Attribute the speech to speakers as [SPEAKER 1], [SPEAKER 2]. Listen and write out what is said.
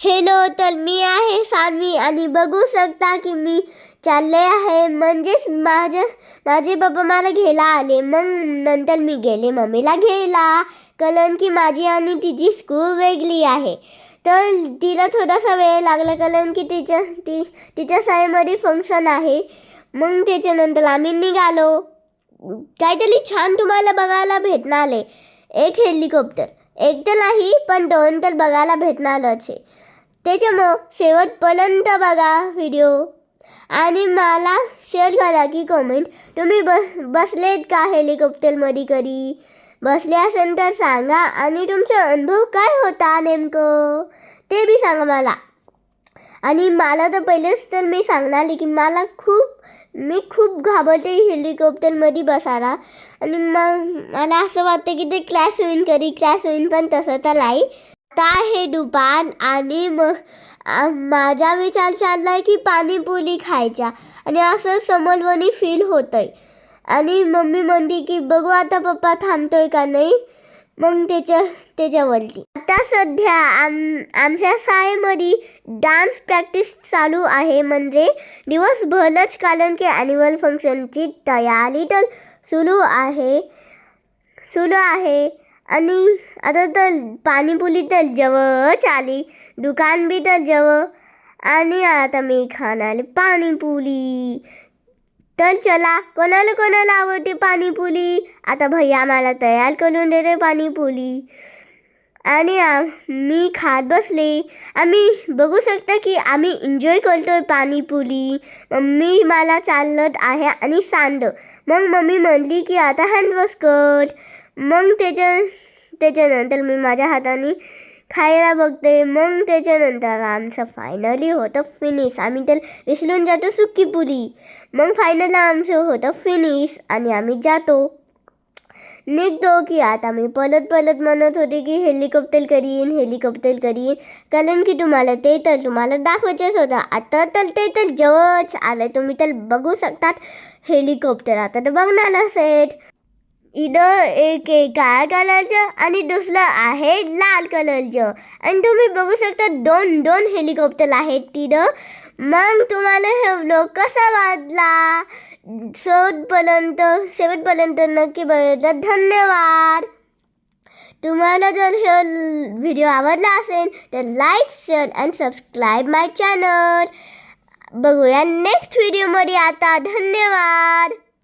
[SPEAKER 1] Hello तर मी आहे सानवी आणि बघू शकता की मी चालले आहे. म्हणजेच माझे माझे बाबा मला घ्यायला आले. मग नंतर मी गेले मम्मीला घ्यायला. कारण की माझी आणि तिची स्कूल वेगळी आहे. तर तिला थोडासा वेळ लागला कारण की तिच्या ती तिच्या शाळेमध्ये फंक्शन आहे. मग त्याच्यानंतर आम्ही निघालो. काहीतरी छान तुम्हाला बघायला भेटणार आहे. एक हेलिकॉप्टर एक तर नाही पण दोन तर बघायला भेटणारच आहे. त्याच्यामुळं शेवटपर्यंत बघा व्हिडिओ आणि मला शेअर करा की कमेंट तुम्ही ब बसलेत का हेलिकॉप्टरमध्ये कधी? बसले असेल तर सांगा. आणि तुमचा अनुभव काय होता नेमकं? ते बी सांगा मला. आणि मला तर पहिलेच तर मी सांगणार आहे की मला खूप मी खूप घाबरते हेलिकॉप्टरमध्ये बसायला. आणि मग मला असं वाटतं की ते क्लास होईन करी क्लास होईन पण तसं तर नाही. आता हे दुपार आणि मग माझा विचार चाललाय की पाणीपुरी खायच्या. आणि असं समोरवणी फील होतंय. आणि मम्मी म्हणते की बघू आता पप्पा थांबतोय का नाही? मग त्याच्या त्याच्यावरती. आता सध्या आम आमच्या शाळेमध्ये डान्स प्रॅक्टिस चालू आहे. म्हणजे दिवसभरच कारण की ॲन्युअल फंक्शनची तयारी तर सुरू आहे. सुरू आहे. आणि आता तर पाणीपुरी तर जवळच आली दुकान बी तर जवळ. आणि आता मी खाणार पाणीपुरी. तर चला कोणाला कोणाला आवडते पाणीपुरी? आता भैया मला तयार करून देते पाणीपुरी. आणि मी खात बसले. आम्ही बघू शकता की आम्ही एन्जॉय करतोय पाणीपुरी. मम्मी मला चालत आहे आणि सांड. मग मम्मी म्हणली की आता हँडवॉश कर. मग त्याच्या त्याच्यानंतर मी माझ्या हाताने खायला बघते मग त्याच्यानंतर आमचं फायनली होतं फिनिश आम्ही तर विसरून जातो सुकी पुरी. मग फायनल आमचं होतं फिनिश आणि आम्ही जातो. निघतो की आता मी पलत पलत म्हणत होते की हेलिकॉप्टर करीन हेलिकॉप्टर करीन. कारण की तुम्हाला ते तर तुम्हाला दाखवायचंच होतं. आता तर ते तर जवळच आलं तुम्ही तर बघू शकतात. हेलिकॉप्टर आता तर बघणार असेल. इथं एक आहे काळ्या कलरचं आणि दुसरं आहे लाल कलरचं. आणि तुम्ही बघू शकता दोन दोन हेलिकॉप्टर आहेत तिथं. मग तुम्हाला हे व्लॉग कसा वाटला? शेवटपर्यंत शेवटपर्यंत नक्की बघितलं धन्यवाद. तुम्हाला जर हे व्हिडिओ आवडला असेल तर like share and subscribe my channel बघूया नेक्स्ट व्हिडिओमध्ये आता. धन्यवाद.